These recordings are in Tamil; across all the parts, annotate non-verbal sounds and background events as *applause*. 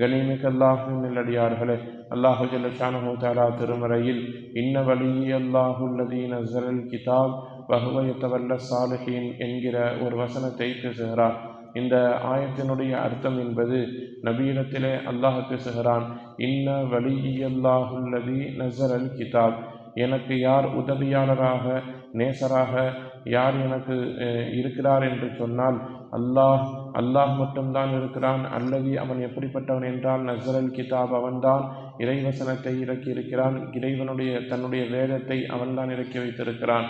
கனிமிக்க அல்லாஹின் நல்லடியார்களே. அல்லாஹு ஜல்லஷானு தாலா திருமறையில் இன்ன வழி அல்லாஹுல்லதீன் அசரல் கிதாப் வகுவயத்தவல்ல சாலஹீன் என்கிற ஒரு வசனத்தை பேசுகிறார். இந்த ஆயத்தினுடைய அர்த்தம் என்பது நபீனத்திலே அல்லாஹ் பேசுகிறான் இன்ன வலியல்லாஹுல்லதி நசரல் கிதாப். எனக்கு யார் உதவியாளராக நேசராக யார் எனக்கு இருக்கிறார் என்று சொன்னால் அல்லாஹ் அல்லாஹ் மட்டும்தான் இருக்கிறான். அல்லவி அவன் எப்படிப்பட்டவன் என்றால் நசரல் கிதாப் அவன்தான். இறைவசனத்தை இறக்கி இருக்கிறான். இறைவனுடைய தன்னுடைய வேதத்தை அவன்தான் இறக்கி வைத்திருக்கிறான்.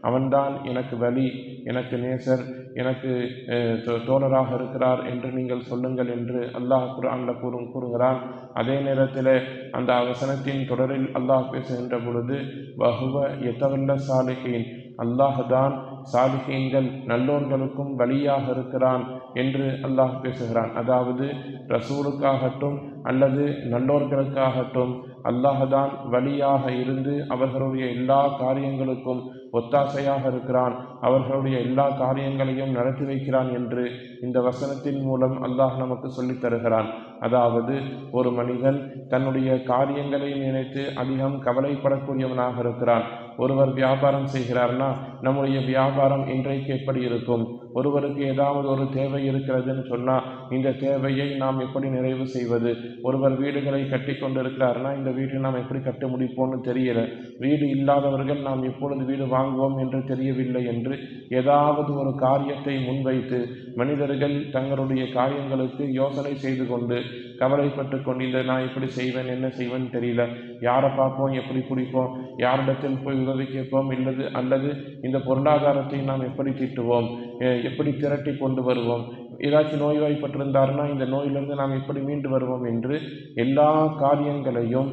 அவன்தான் எனக்கு வலி எனக்கு நேசர் எனக்கு தோ- தோழராக இருக்கிறார் என்று நீங்கள் சொல்லுங்கள் என்று அல்லாஹ் குர்ஆனில் கூறும் கூறுகிறான். அதே நேரத்தில் அந்த வசனத்தின் தொடரில் அல்லாஹ் பேசுகின்ற பொழுது வஹுவ எத்தவல்ல சாலிகின் அல்லாஹ் தான் சாலிஹீன்கள் நல்லோர்களுக்கும் வழியாக இருக்கிறான் என்று அல்லாஹ் பேசுகிறான். அதாவது ரசூலுக்காகட்டும் அல்லது நல்லோர்களுக்காகட்டும் அல்லாஹ் தான் வழியாக இருந்து அவர்களுடைய எல்லா காரியங்களுக்கும் ஒத்தாசையாக இருக்கிறான். அவர்களுடைய எல்லா காரியங்களையும் நடத்தி வைக்கிறான் என்று இந்த வசனத்தின் மூலம் அல்லாஹ் நமக்கு சொல்லித் தருகிறான். அதாவது ஒரு மனிதன் தன்னுடைய காரியங்களை நினைத்து அதிகம் கவலைப்படக்கூடியவனாக இருக்கிறான். ஒருவர் வியாபாரம் செய்கிறார்னா நம்முடைய வியாபாரம் இன்றைக்கு எப்படி இருக்கும்? ஒருவருக்கு ஏதாவது ஒரு தேவை இருக்கிறதுன்னு சொன்னால் இந்த தேவையை நாம் எப்படி நிறைவு செய்வது? ஒருவர் வீடுகளை கட்டி கொண்டிருக்கிறார்னா இந்த வீட்டை நாம் எப்படி கட்ட முடிப்போம்னு தெரியல. வீடு இல்லாதவர்கள் நாம் எப்பொழுது வீடு வாங்குவோம் என்று தெரியவில்லை என்று ஏதாவது ஒரு காரியத்தை முன்வைத்து மனிதர்கள் தங்களுடைய காரியங்களுக்கு யோசனை செய்து கொண்டு கவலைப்பட்டு கொண்டு இதை நான் எப்படி செய்வேன் என்ன செய்வேன்னு தெரியல. யாரை பார்ப்போம்? எப்படி பிடிப்போம் யாரிடத்தில் போய் உதவி கேட்போம்? இல்லது அல்லது இந்த பொருளாதாரத்தை நாம் எப்படி தீட்டுவோம்? எப்படி திரட்டி கொண்டு வருவோம்? ஏதாச்சும் நோய்வாய்ப்பட்டிருந்தாருன்னா இந்த நோயிலிருந்து நாம் எப்படி மீண்டு வருவோம் என்று எல்லா காரியங்களையும்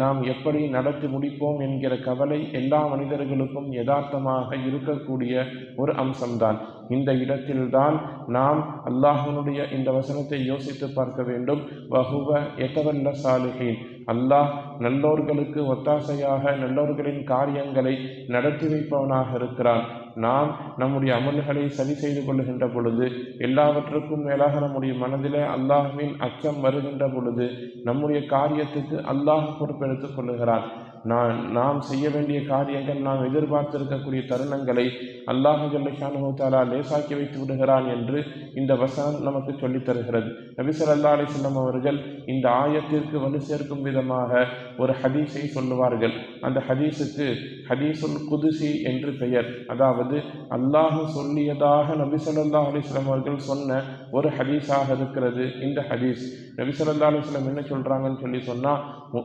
நாம் எப்படி நடத்தி முடிப்போம் என்கிற கவலை எல்லா மனிதர்களுக்கும் யதார்த்தமாக இருக்கக்கூடிய ஒரு அம்சம்தான். இந்த இடத்தில்தான் நாம் அல்லாஹனுடைய இந்த வசனத்தை யோசித்து பார்க்க வேண்டும். வகுவ எதவல்ல சாலுகின் அல்லாஹ் நல்லோர்களுக்கு ஒத்தாசையாக நல்லோர்களின் காரியங்களை நடத்தி வைப்பவனாக இருக்கிறான். நாம் நம்முடைய அமல்களை சரி செய்து கொள்ளுகின்ற பொழுது எல்லாவற்றுக்கும் மேலாக நம்முடைய மனதிலே அல்லாஹ்வின் அச்சம் வருகின்ற பொழுது நம்முடைய காரியத்துக்கு அல்லாஹ் பொறுப்பெடுத்துக் கொள்ளுகிறான். நான் நாம் செய்ய வேண்டிய காரியங்கள் நாம் எதிர்பார்த்திருக்கக்கூடிய தருணங்களை அல்லாஹ் ஜல்லஷானுத்தாலா லேசாக்கி வைத்து விடுகிறான் என்று இந்த வசனம் நமக்கு சொல்லித் தருகிறது. நபிசர் அல்லா அலிஸ்லாம் அவர்கள் இந்த ஆயத்திற்கு வலு சேர்க்கும் விதமாக ஒரு ஹதீஸை சொல்லுவார்கள். அந்த ஹதீஸுக்கு ஹதீசுல் குதுசி என்று பெயர். அதாவது அல்லாஹ் சொல்லியதாக நபிசல்லா ஸல்லல்லாஹு அவர்கள் சொன்ன ஒரு ஹதீஸாக இருக்கிறது இந்த ஹதீஸ். நபிசல்லா ஸல்லல்லாஹு என்ன சொல்கிறாங்கன்னு சொல்லி சொன்னால்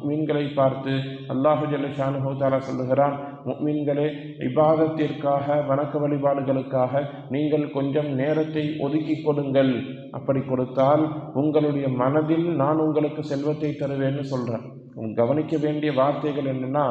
மீன்களை பார்த்து அல்லாஹு ஜல்லஷானு தாலா சொல்லுகிறான் முக்மீன்களே இபாதத்திற்காக வணக்க வழிபாடுகளுக்காக நீங்கள் கொஞ்சம் நேரத்தை ஒதுக்கி கொடுங்கள். அப்படி கொடுத்தால் உங்களுடைய மனதில் நான் உங்களுக்கு செல்வத்தை தருவேன்னு சொல்றேன். கவனிக்க வேண்டிய வார்த்தைகள் என்னன்னா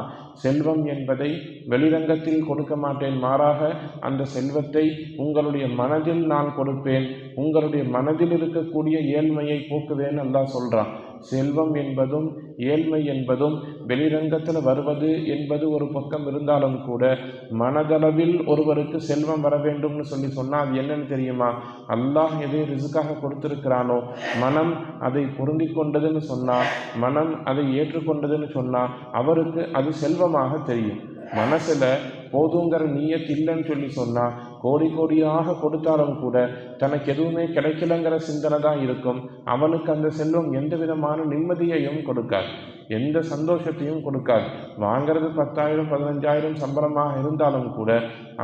செல்வம் என்பதை வெளிரங்கத்தில் கொடுக்க மாட்டேன். மாறாக அந்த செல்வத்தை உங்களுடைய மனதில் நான் கொடுப்பேன். உங்களுடைய மனதில் இருக்கக்கூடிய ஏழ்மையை போக்குவேன் அல்லாஹ் சொல்றான். செல்வம் என்பதும் ஏழ்மை என்பதும் வெளிரங்கத்தில் வருவது என்பது ஒரு பக்கம் இருந்தாலும் கூட மனதளவில் ஒருவருக்கு செல்வம் வர வேண்டும்னு சொல்லி சொன்னால் அது என்னன்னு தெரியுமா? அல்லாஹ் எதை ரிசுக்காக கொடுத்திருக்கிறானோ மனம் அதை பொருந்தி கொண்டதுன்னு சொன்னால் மனம் அதை ஏற்றுக்கொண்டதுன்னு சொன்னால் அவருக்கு அது செல்வமாக தெரியும். மனசில் போதுங்கிற நீயத் இல்லைன்னு சொல்லி சொன்னால் கோடி கோடியாக கொடுத்தாலும் கூட தனக்கு எதுவுமே கிடைக்கலங்கிற சிந்தனை தான் இருக்கும். அவனுக்கு அந்த செல்வம் எந்த விதமான நிம்மதியையும் கொடுக்காது. எந்த சந்தோஷத்தையும் கொடுக்காது. வாங்கிறது பத்தாயிரம் பதினஞ்சாயிரம் சம்பளமாக இருந்தாலும் கூட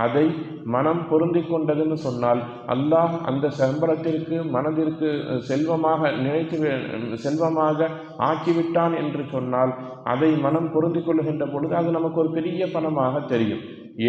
அதை மனம் பொருந்தி கொண்டதுன்னு சொன்னால் அல்லாஹ் அந்த சம்பளத்திற்கு மனதிற்கு செல்வமாக நினைத்து செல்வமாக ஆக்கிவிட்டான் என்று சொன்னால் அதை மனம் பொருந்தி கொள்ளுகின்ற பொழுது அது நமக்கு ஒரு பெரிய பணமாக தெரியும்.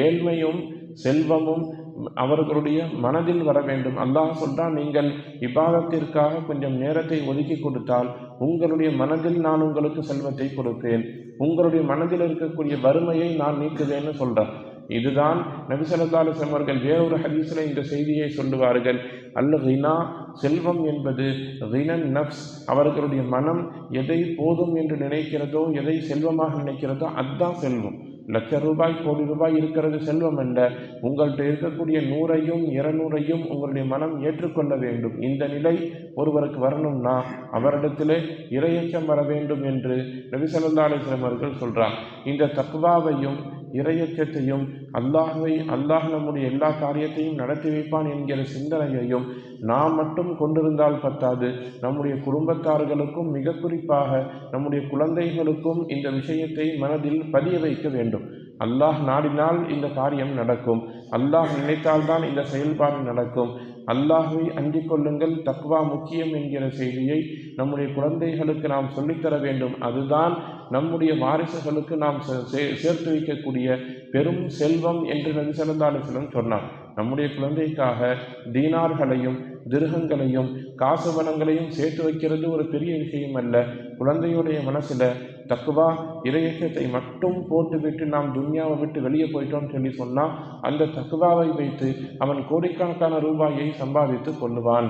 ஏழ்மையும் செல்வமும் அவர்களுடைய மனதில் வர வேண்டும். அல்லாஹ் சொல்றான் நீங்கள் விவாதத்திற்காக கொஞ்சம் நேரத்தை ஒதுக்கி கொடுத்தால் உங்களுடைய மனதில் நான் உங்களுக்கு செல்வத்தை கொடுப்பேன். உங்களுடைய மனதில் இருக்கக்கூடிய வறுமையை நான் நீக்குவேன்னு சொல்கிறேன் இதுதான் நபிசல்லாலு அவர்கள் வேறொரு ஹதீஸில் இந்த செய்தியை சொல்லுவார்கள். அல்ல ரினா செல்வம் என்பது ரினன் நப்ஸ் அவர்களுடைய மனம் எதை போதும் என்று நினைக்கிறதோ எதை செல்வமாக நினைக்கிறதோ அதுதான் செல்வம். லட்ச ரூபாய் கோடி ரூபாய் இருக்கிறது செல்வம் அல்ல உங்கள்கிட்ட இருக்கக்கூடிய நூறையும் இருநூறையும் உங்களுடைய மனம் ஏற்றுக்கொள்ள வேண்டும். இந்த நிலை ஒருவருக்கு வரணும்னா அவரிடத்திலே இரையச்சம் வர வேண்டும் என்று நபிசல்லா அலிஸ்லாம் அவர்கள் சொல்கிறார் இந்த தக்குவாவையும் இரையச்சத்தையும் அல்லாஹுவை அல்லாஹ் நம்முடைய எல்லா காரியத்தையும் நடத்தி வைப்பான் என்கிற சிந்தனையையும் நாம் மட்டும் கொண்டிருந்தால் பத்தாது. நம்முடைய குடும்பத்தார்களுக்கும் மிக குறிப்பாக நம்முடைய குழந்தைகளுக்கும் இந்த விஷயத்தை மனதில் பதிய வைக்க வேண்டும். அல்லாஹ் நாடினால் இந்த காரியம் நடக்கும். அல்லாஹ் நினைத்தால்தான் இந்த செயல்பாடு நடக்கும். அல்லாஹுவை அஞ்சிக் கொள்ளுங்கள். தக்வா முக்கியம் என்கிற செய்தியை நம்முடைய குழந்தைகளுக்கு நாம் சொல்லித்தர வேண்டும். அதுதான் நம்முடைய வாரிசுகளுக்கு நாம் சே- சே- சேர்த்து வைக்கக்கூடிய பெரும் செல்வம் என்று நபி சிறந்தாலும் சொன்னார். நம்முடைய குழந்தைக்காக தீனார்களையும் திருகங்களையும் காசு வளங்களையும் சேர்த்து வைக்கிறது ஒரு பெரிய விஷயம் அல்ல. குழந்தையுடைய மனசில் தக்குவா இரையச்சத்தை மட்டும் போட்டுவிட்டு நாம் துன்யாவை விட்டு வெளியே போயிட்டோம்னு சொல்லி சொன்னால் அந்த தக்குவாவை வைத்து அவன் கோடிக்கணக்கான ரூபாயை சம்பாதித்து கொள்ளுவான்.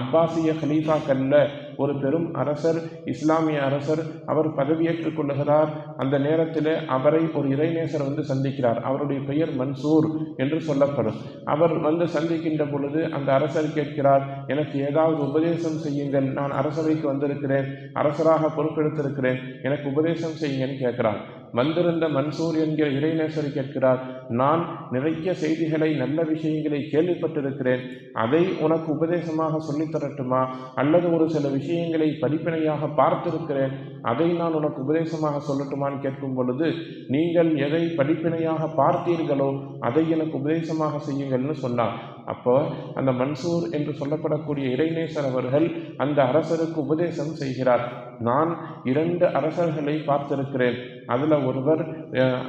அப்பாசிய ஹலீஃபாக்கல்ல ஒரு பெரும் அரசர் இஸ்லாமிய அரசர் அவர் பதவியேற்றுக் கொள்ளுகிறார். அந்த நேரத்தில் அவரை ஒரு இறைநேசர் வந்து சந்திக்கிறார். அவருடைய பெயர் மன்சூர் என்று சொல்லப்படும். அவர் வந்து சந்திக்கின்ற பொழுது அந்த அரசர் கேட்கிறார் எனக்கு ஏதாவது உபதேசம் செய்யுங்கள். நான் அரசவைக்கு வந்திருக்கிறேன். அரசராக பொறுப்பெடுத்திருக்கிறேன். எனக்கு உபதேசம் செய்யுங்கன்னு கேட்கிறார். வந்திருந்த மன்சூர் என்கிற இறைநேசர் கேட்கிறார் நான் நிறைய செய்திகளை நல்ல விஷயங்களை கேள்விப்பட்டிருக்கிறேன். அதை உனக்கு உபதேசமாக சொல்லித் தரட்டுமா? அல்லது ஒரு சில விஷயங்களை படிப்பினையாக பார்த்திருக்கிறேன். அதை நான் உனக்கு உபதேசமாக சொல்லட்டுமான்னு கேட்கும் பொழுது நீங்கள் எதை படிப்பினையாக பார்த்தீர்களோ அதை எனக்கு உபதேசமாக செய்யுங்கள்னு சொன்னார் அப்போ அந்த மன்சூர் என்று சொல்லப்படக்கூடிய இறைநேசர் அவர்கள் அந்த அரசருக்கு உபதேசம் செய்கிறார். நான் இரண்டு அரசர்களை பார்த்திருக்கிறேன். அதில் ஒருவர் அஹ்,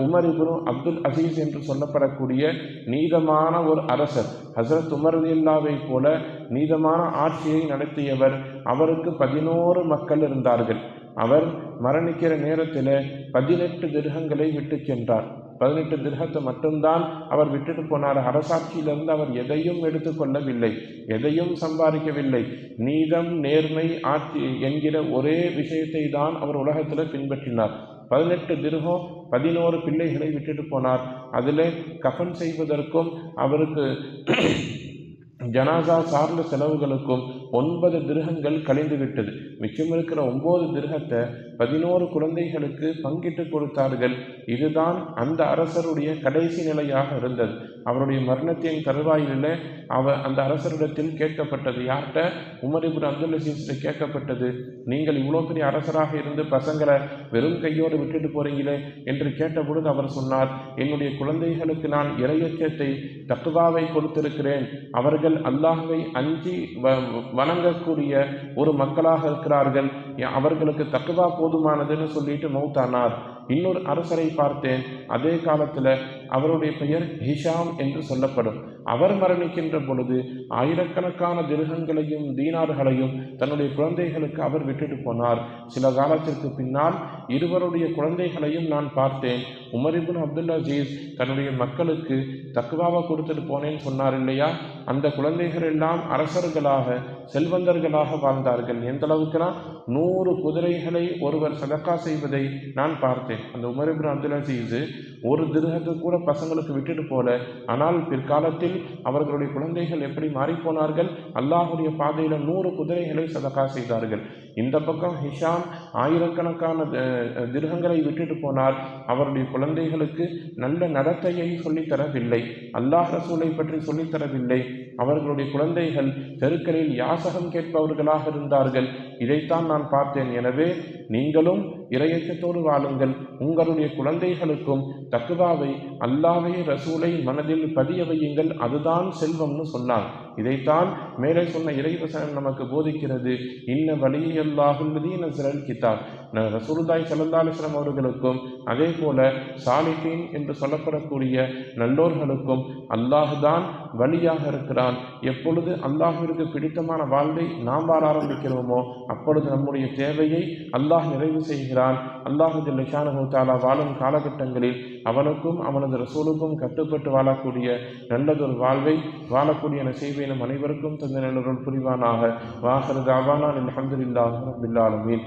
உமர் இப்னு அப்துல் அசீஸ் என்று சொல்லப்படக்கூடிய நீதமான ஒரு அரசர். ஹசரத் உமர் போல நீதமான ஆட்சியை நடத்தியவர். அவருக்கு பதினோரு மக்கள் இருந்தார்கள். அவர் மரணிக்கிற நேரத்தில் பதினெட்டு திருகங்களை விட்டு சென்றார். பதினெட்டு திருகத்தை மட்டும்தான் அவர் விட்டுட்டு போனார். அரசாட்சியிலிருந்து அவர் எதையும் எடுத்துக்கொள்ளவில்லை எதையும் சம்பாதிக்கவில்லை. நீதம் நேர்மை ஆட்சி என்கிற ஒரே விஷயத்தை தான் அவர் உலகத்தில் பின்பற்றினார். பதினெட்டு திருகம் பதினோரு பிள்ளைகளை விட்டுட்டு போனார். அதில் கஃன் செய்வதற்கும் அவருக்கு *clears throat* ஜனாசா சார்ந்த செலவுகளுக்கும் ஒன்பது திருகங்கள் கழிந்து விட்டது மிச்சம் இருக்கிற ஒன்பது திருகத்தை பதினோரு குழந்தைகளுக்கு பங்கிட்டு கொடுத்தார்கள். இதுதான் அந்த அரசருடைய கடைசி நிலையாக இருந்தது. அவருடைய மரணத்தின் தருவாயில் அவ அந்த அரசரிடத்தில் கேட்கப்பட்டது. யார்கிட்ட? உமரிபுர் இப்னு அப்துல் கேட்கப்பட்டது. நீங்கள் இவ்வளோ பெரிய அரசராக இருந்து பசங்களை வெறும் கையோடு விட்டுட்டு போறீங்களே என்று கேட்டபொழுது அவர் சொன்னார் என்னுடைய குழந்தைகளுக்கு நான் இறையச்சத்தை தக்குவாவை கொடுத்திருக்கிறேன். அவர்கள் அல்லாஹை அஞ்சி வ- வணங்கக்கூடிய ஒரு மக்களாக இருக்கிறார்கள். அவர்களுக்கு தக்குவா போதுமானதுன்னு சொல்லிட்டு மௌத்தானார். இன்னொரு அரசரை பார்த்தேன். அதே காலத்தில் அவருடைய பெயர் ஹிஷாம் என்று சொல்லப்படும். அவர் மரணிக்கின்ற பொழுது ஆயிரக்கணக்கான திருகங்களையும் தீனார்களையும் தன்னுடைய குழந்தைகளுக்கு அவர் விட்டுட்டு போனார். சில காலத்திற்கு பின்னால் இருவருடைய குழந்தைகளையும் நான் பார்த்தேன். உமரிபுன் அப்துல் அஜீஸ் தன்னுடைய மக்களுக்கு தக்குவாவை கொடுத்துட்டு போனேன்னு சொன்னார் இல்லையா? அந்த குழந்தைகள் எல்லாம் அரசர்களாக செல்வந்தர்களாக வாழ்ந்தார்கள். எந்த அளவுக்குனா நூறு குதிரைகளை ஒருவர் சதக்கா செய்வதை நான் பார்த்தேன். அந்த உமர் அப்துல் அசீஸ் ஒரு திருகத்தை கூட பசங்களுக்கு விட்டுட்டு போல ஆனால் பிற்காலத்தில் அவர்களுடைய குழந்தைகள் எப்படி மாறிப்போனார்கள்? அல்லாஹுடைய பாதையில் நூறு குதிரைகளை சதக்கா செய்தார்கள். இந்த பக்கம் ஹிஷாம் ஆயிரக்கணக்கான திருகங்களை விட்டுட்டு போனார். அவருடைய குழந்தைகளுக்கு நல்ல நடத்தையை சொல்லித்தரவில்லை. அல்லாஹ் ரசூலை பற்றி சொல்லித் தரவில்லை அவர்களுடைய குழந்தைகள் தெருக்களில் யாசகம் கேட்பவர்களாக இருந்தார்கள். இதைத்தான் நான் பார்த்தேன். எனவே நீங்களும் இரையச்சத்தோடு வாழுங்கள். உங்களுடைய குழந்தைகளுக்கும் தக்குவாவை அல்லாவை ரசூலை மனதில் பதிய வையுங்கள். அதுதான் செல்வம்னு சொன்னான் இதைத்தான் மேலே சொன்ன இறைவசனம் நமக்கு போதிக்கிறது. இன்ன வலியல்லாஹுல்லதீன சிறல் கிதாப். கித்தார் ரசூலுல்லாஹி ஸல்லல்லாஹு அவர்களுக்கும் அதே போல சாலிஹீன் என்று சொல்லப்படக்கூடிய நல்லோர்களுக்கும் அல்லாஹுதான் வழியாக இருக்கிறான். எப்பொழுது அல்லாஹிற்கு பிடித்தமான வாழ்வை நாம் வாழ ஆரம்பிக்கிறோமோ அப்பொழுது நம்முடைய தேவையை அல்லாஹ் நிறைவு செய்கிறான். அல்லாஹு ஜல்லஷானு தாலா வாழும் காலகட்டங்களில் அவனுக்கும் அவனது ரசூலுக்கும் கட்டுப்பட்டு வாழக்கூடிய நல்லதொரு வாழ்வை வாழக்கூடிய நசீவை நம் அனைவருக்கும் தந்த நல்லொருள் புரிவானாக. வாஹர் தாவானா அல்ஹம்துலில்லாஹி ரப்பில்